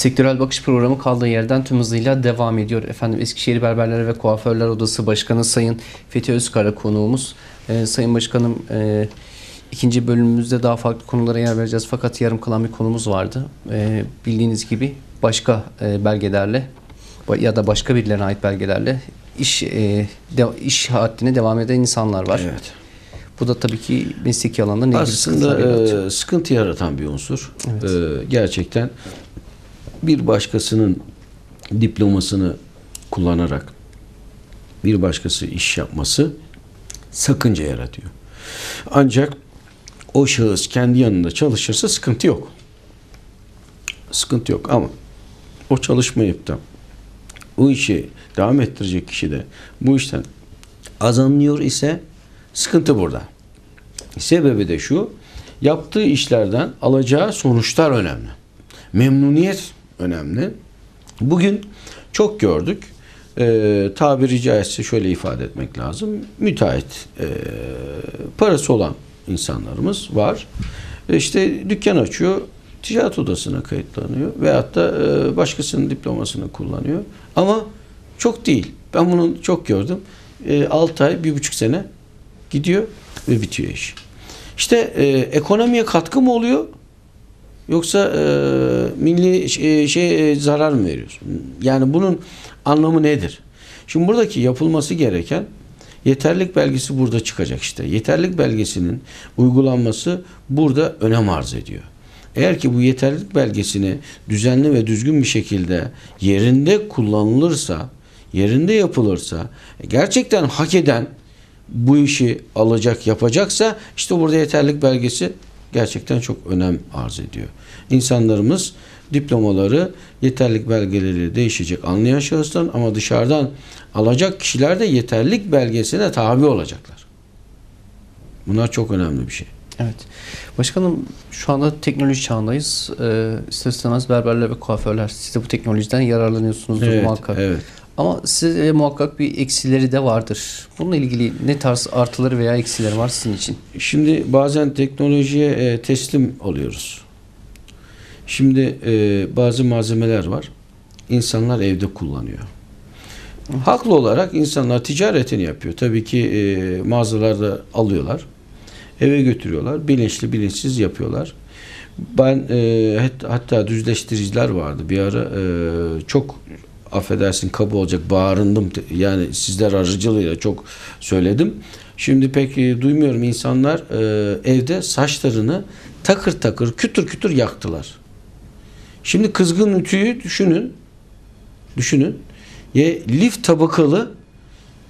Sektörel bakış programı kaldığı yerden tüm hızıyla devam ediyor. Efendim Eskişehir Berberler ve Kuaförler Odası Başkanı Sayın Fethi Özkara konuğumuz. Ee, Sayın Başkanım e, ikinci bölümümüzde daha farklı konulara yer vereceğiz. Fakat yarım kalan bir konumuz vardı. Ee, bildiğiniz gibi başka e, belgelerle ya da başka birilerine ait belgelerle iş e, de, iş haddine devam eden insanlar var. Evet. Bu da tabii ki mesleki alanda ne Aslında yaratıyor? e, sıkıntı yaratan bir unsur. Evet. E, gerçekten bir başkasının diplomasını kullanarak bir başkası iş yapması sakınca yaratıyor. Ancak o şahıs kendi yanında çalışırsa sıkıntı yok. Sıkıntı yok ama o çalışmayıp da o işi devam ettirecek kişi de bu işten azanlıyor ise sıkıntı burada. Sebebi de şu, yaptığı işlerden alacağı sonuçlar önemli. Memnuniyet önemli. Bugün çok gördük. Ee, tabiri caizse şöyle ifade etmek lazım. Müteahhit, e, parası olan insanlarımız var. E İşte dükkan açıyor, ticaret odasına kayıtlanıyor veyahut da e, başkasının diplomasını kullanıyor. Ama çok değil. Ben bunu çok gördüm. E, 6 ay, bir buçuk sene gidiyor ve bitiyor iş. İşte e, ekonomiye katkı mı oluyor? Yoksa e, milli şey, şey e, zarar mı veriyorsun? Yani bunun anlamı nedir? Şimdi buradaki yapılması gereken yeterlik belgesi burada çıkacak işte. Yeterlik belgesinin uygulanması burada önem arz ediyor. Eğer ki bu yeterlilik belgesini düzenli ve düzgün bir şekilde yerinde kullanılırsa, yerinde yapılırsa, gerçekten hak eden bu işi alacak, yapacaksa işte burada yeterlik belgesi gerçekten çok önem arz ediyor. İnsanlarımız diplomaları yeterlik belgeleriyle değişecek anlayan şahısların ama dışarıdan alacak kişiler de yeterlik belgesine tabi olacaklar. Bunlar çok önemli bir şey. Evet. Başkanım şu anda teknoloji çağındayız. Ee, ister istemez berberler ve kuaförler siz de bu teknolojiden yararlanıyorsunuzdur Evet, muhakkak. evet. Ama size muhakkak bir eksileri de vardır. Bununla ilgili ne tarz artıları veya eksileri var sizin için? Şimdi bazen teknolojiye e, teslim oluyoruz. Şimdi e, bazı malzemeler var. İnsanlar evde kullanıyor. Haklı olarak insanlar ticaretini yapıyor. Tabii ki e, mağazalarda alıyorlar. Eve götürüyorlar. Bilinçli bilinçsiz yapıyorlar. Ben e, hat- hatta düzleştiriciler vardı. Bir ara e, çok affedersin kabı olacak bağırındım. Yani sizler aracılığıyla çok söyledim. Şimdi pek duymuyorum insanlar e, evde saçlarını takır takır kütür kütür yaktılar. Şimdi kızgın ütüyü düşünün. Düşünün. Ye, lif tabakalı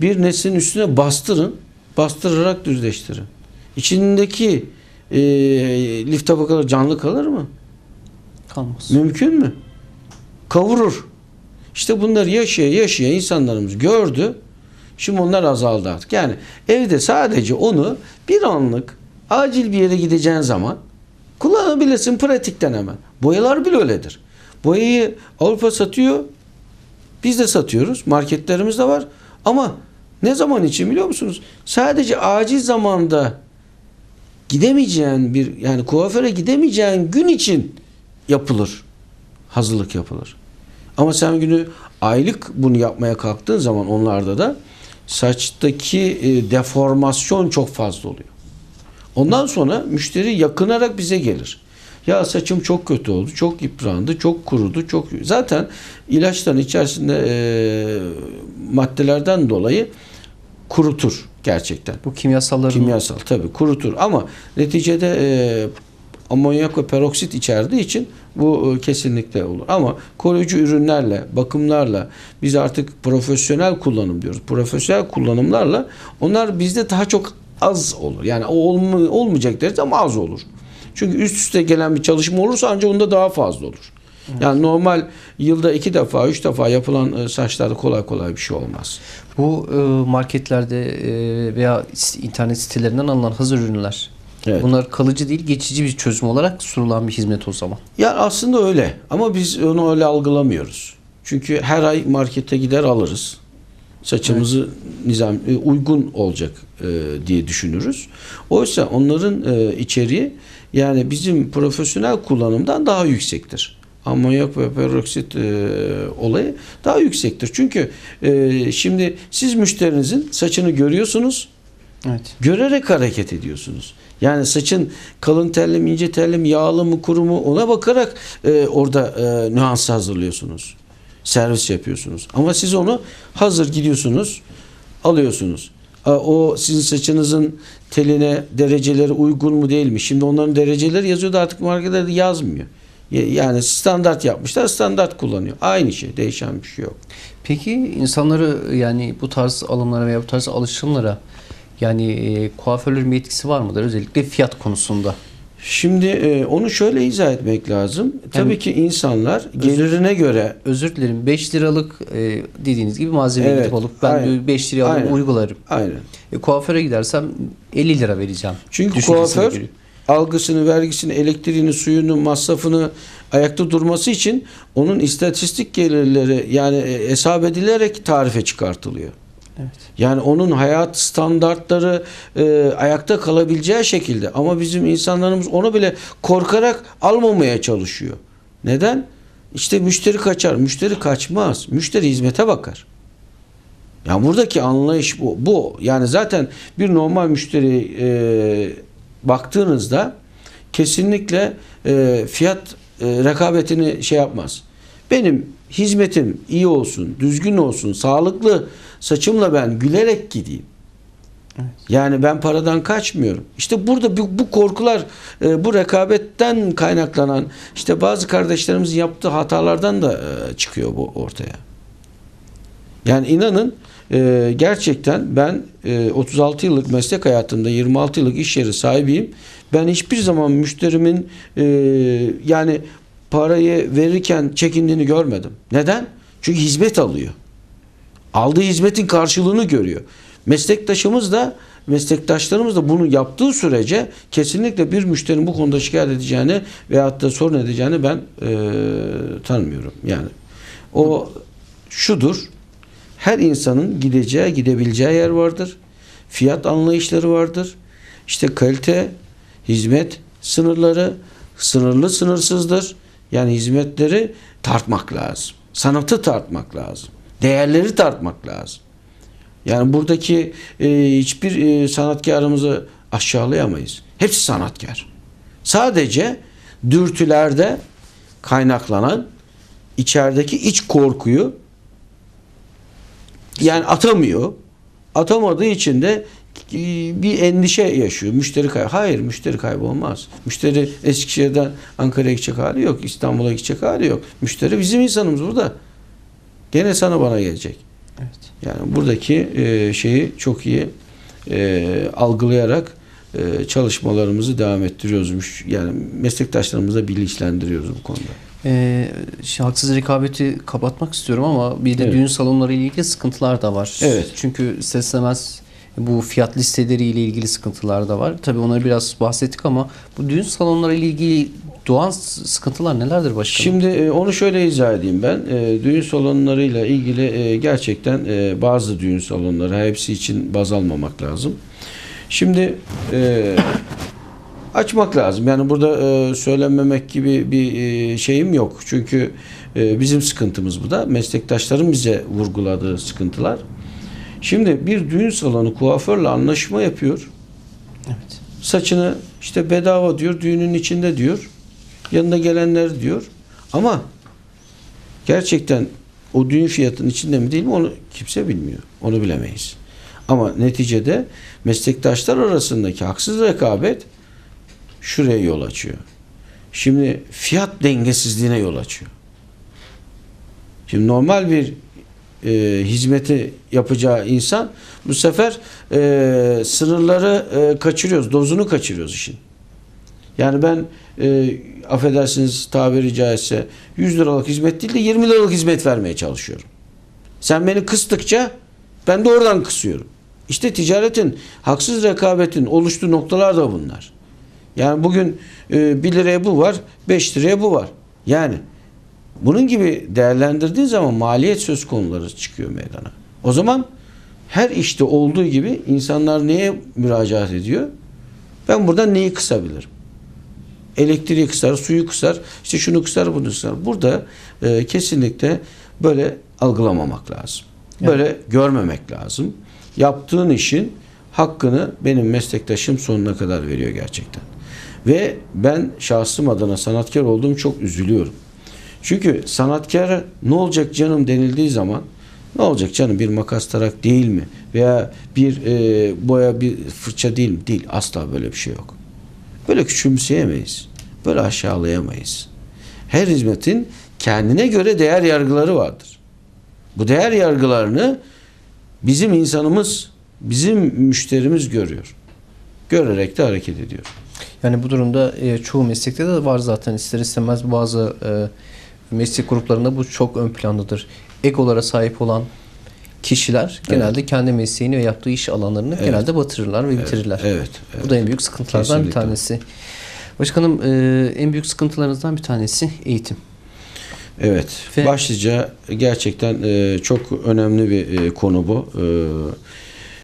bir nesnenin üstüne bastırın. Bastırarak düzleştirin. İçindeki e, lif tabakaları canlı kalır mı? Kalmaz. Mümkün mü? Kavurur. İşte bunları yaşaya yaşaya insanlarımız gördü. Şimdi onlar azaldı artık. Yani evde sadece onu bir anlık acil bir yere gideceğin zaman kullanabilirsin pratikten hemen. Boyalar bile öyledir. Boyayı Avrupa satıyor. Biz de satıyoruz. Marketlerimizde var. Ama ne zaman için biliyor musunuz? Sadece acil zamanda gidemeyeceğin bir yani kuaföre gidemeyeceğin gün için yapılır. Hazırlık yapılır. Ama sen günü aylık bunu yapmaya kalktığın zaman onlarda da saçtaki e, deformasyon çok fazla oluyor. Ondan sonra müşteri yakınarak bize gelir. Ya saçım çok kötü oldu, çok yıprandı, çok kurudu, çok zaten ilaçların içerisinde e, maddelerden dolayı kurutur gerçekten. Bu kimyasalların Kimyasal tabii kurutur ama neticede e, amonyak ve peroksit içerdiği için bu e, kesinlikle olur. Ama koruyucu ürünlerle, bakımlarla biz artık profesyonel kullanım diyoruz. Profesyonel kullanımlarla onlar bizde daha çok az olur. Yani o olma, olmayacak deriz ama az olur. Çünkü üst üste gelen bir çalışma olursa ancak onda daha fazla olur. Yani normal yılda iki defa, üç defa yapılan e, saçlarda kolay kolay bir şey olmaz. bu e, marketlerde e, veya internet sitelerinden alınan hazır ürünler Evet. bunlar kalıcı değil geçici bir çözüm olarak sunulan bir hizmet o zaman. Ya aslında öyle ama biz onu öyle algılamıyoruz. Çünkü her ay markete gider alırız. Saçımızı nizam e, uygun olacak e, diye düşünürüz. Oysa onların e, içeriği yani bizim profesyonel kullanımdan daha yüksektir. amonyak ve peroksit e, olayı daha yüksektir. Çünkü e, şimdi siz müşterinizin saçını görüyorsunuz, Evet. görerek hareket ediyorsunuz. Yani saçın kalın telli mi, ince telli mi, yağlı mı, kuru mu ona bakarak e, orada e, nüans hazırlıyorsunuz. Servis yapıyorsunuz. Ama siz onu hazır gidiyorsunuz, alıyorsunuz. O sizin saçınızın teline dereceleri uygun mu değil mi? Şimdi onların dereceleri yazıyor da artık markelerde yazmıyor. Ya- Yani standart yapmışlar, standart kullanıyor. Aynı şey, değişen bir şey yok. Peki insanları yani bu tarz alımlara veya bu tarz alışımlara yani e, kuaförlerin bir etkisi var mıdır? Özellikle fiyat konusunda. Şimdi e, onu şöyle izah etmek lazım. Tabii Yani- ki insanlar gelirine göre Özür dilerim 5 liralık e, dediğiniz gibi malzeme Evet, gidip alıp ben aynen. 5 liraya alıp uygularım. aynen. E, kuaföre gidersem 50 lira vereceğim. Çünkü kuaför göre. algısını, vergisini, elektriğini, suyunu, masrafını ayakta durması için onun istatistik gelirleri yani e, hesap edilerek tarife çıkartılıyor. Evet. Yani onun hayat standartları e, ayakta kalabileceği şekilde ama bizim insanlarımız onu bile korkarak almamaya çalışıyor. Neden? İşte müşteri kaçar. Müşteri kaçmaz. Müşteri hizmete bakar. Yani buradaki anlayış bu. Bu yani zaten bir normal müşteri e, baktığınızda kesinlikle e, fiyat e, rekabetini şey yapmaz. Benim hizmetim iyi olsun, düzgün olsun, sağlıklı saçımla ben gülerek gideyim. Yani ben paradan kaçmıyorum. İşte burada bu, bu korkular, e, bu rekabetten kaynaklanan işte bazı kardeşlerimizin yaptığı hatalardan da e, çıkıyor bu ortaya. Yani inanın e, gerçekten ben e, 36 yıllık meslek hayatımda 26 yıllık iş yeri sahibiyim. Ben hiçbir zaman müşterimin e, yani parayı verirken çekindiğini görmedim. Neden? Çünkü hizmet alıyor. Aldığı hizmetin karşılığını görüyor. Meslektaşımız da meslektaşlarımız da bunu yaptığı sürece kesinlikle bir müşterinin bu konuda şikayet edeceğini veyahut da sorun edeceğini ben e, tanımıyorum. Yani o şudur. Her insanın gideceği, gidebileceği yer vardır. Fiyat anlayışları vardır. İşte kalite, hizmet sınırları sınırlı sınırsızdır. Yani hizmetleri tartmak lazım. Sanatı tartmak lazım. Değerleri tartmak lazım. Yani buradaki e, hiçbir e, sanatkarımızı aşağılayamayız. Hepsi sanatkar. Sadece dürtülerde kaynaklanan içerideki iç korkuyu yani atamıyor. Atamadığı için de bir endişe yaşıyor. Müşteri kaybı. Hayır müşteri kaybı olmaz. Müşteri Eskişehir'den Ankara'ya gidecek hali yok. İstanbul'a gidecek hali yok. Müşteri bizim insanımız burada. Gene sana bana gelecek. Evet. Yani buradaki e, şeyi çok iyi e, algılayarak e, çalışmalarımızı devam ettiriyoruz. Yani meslektaşlarımıza bilinçlendiriyoruz bu konuda. Ee, şey, haksız rekabeti kapatmak istiyorum ama bir de Evet. düğün salonları ile ilgili sıkıntılar da var. Evet. Çünkü ister istemez bu fiyat listeleri ile ilgili sıkıntılar da var. Tabii onları biraz bahsettik ama bu düğün salonları ile ilgili doğan sıkıntılar nelerdir başkanım? Şimdi e, onu şöyle izah edeyim ben. E, Düğün salonlarıyla ilgili e, gerçekten bazı düğün salonları hepsi için baz almamak lazım. Şimdi açmak lazım. Yani burada e, söylenmemek gibi bir şeyim yok. Çünkü bizim sıkıntımız bu da. Meslektaşların bize vurguladığı sıkıntılar. Şimdi bir düğün salonu kuaförle anlaşma yapıyor. Evet. Saçını işte bedava diyor, düğünün içinde diyor. Yanında gelenler diyor. Ama gerçekten o düğün fiyatının içinde mi değil mi onu kimse bilmiyor. Onu bilemeyiz. Ama neticede meslektaşlar arasındaki haksız rekabet şuraya yol açıyor. Şimdi fiyat dengesizliğine yol açıyor. Şimdi normal bir e, hizmeti yapacağı insan bu sefer e, sınırları e, kaçırıyoruz, dozunu kaçırıyoruz işin. Yani ben e, affedersiniz tabiri caizse 100 liralık hizmet değil de 20 liralık hizmet vermeye çalışıyorum. Sen beni kıstıkça ben de oradan kısıyorum. İşte ticaretin, haksız rekabetin oluştuğu noktalar da bunlar. Yani bugün e, 1 liraya bu var, 5 liraya bu var. Yani bunun gibi değerlendirdiğin zaman maliyet söz konuları çıkıyor meydana. O zaman her işte olduğu gibi insanlar neye müracaat ediyor? Ben buradan neyi kısabilirim? elektriği kısar, suyu kısar, işte şunu kısar, bunu kısar. Burada e, kesinlikle böyle algılamamak lazım. Böyle görmemek lazım. Yaptığın işin hakkını benim meslektaşım sonuna kadar veriyor gerçekten. Ve ben şahsım adına sanatkar olduğum çok üzülüyorum. Çünkü sanatkara ne olacak canım denildiği zaman ne olacak canım bir makas tarak değil mi? Veya bir e, boya bir fırça değil mi? Değil. Asla böyle bir şey yok. Böyle küçümseyemeyiz. Böyle aşağılayamayız. Her hizmetin kendine göre değer yargıları vardır. Bu değer yargılarını bizim insanımız, bizim müşterimiz görüyor. Görerek de hareket ediyor. Yani bu durumda e, çoğu meslekte de var zaten ister istemez bazı e, meslek gruplarında bu çok ön plandadır. Egolara sahip olan kişiler genelde kendi mesleğini ve yaptığı iş alanlarını Evet. genelde batırırlar ve bitirirler. Evet. evet. Bu da en büyük sıkıntılardan bir Kesinlikle. tanesi. Başkanım e, en büyük sıkıntılarınızdan bir tanesi eğitim. Evet. Ve- Başlıca gerçekten e, çok önemli bir e, konu bu. E,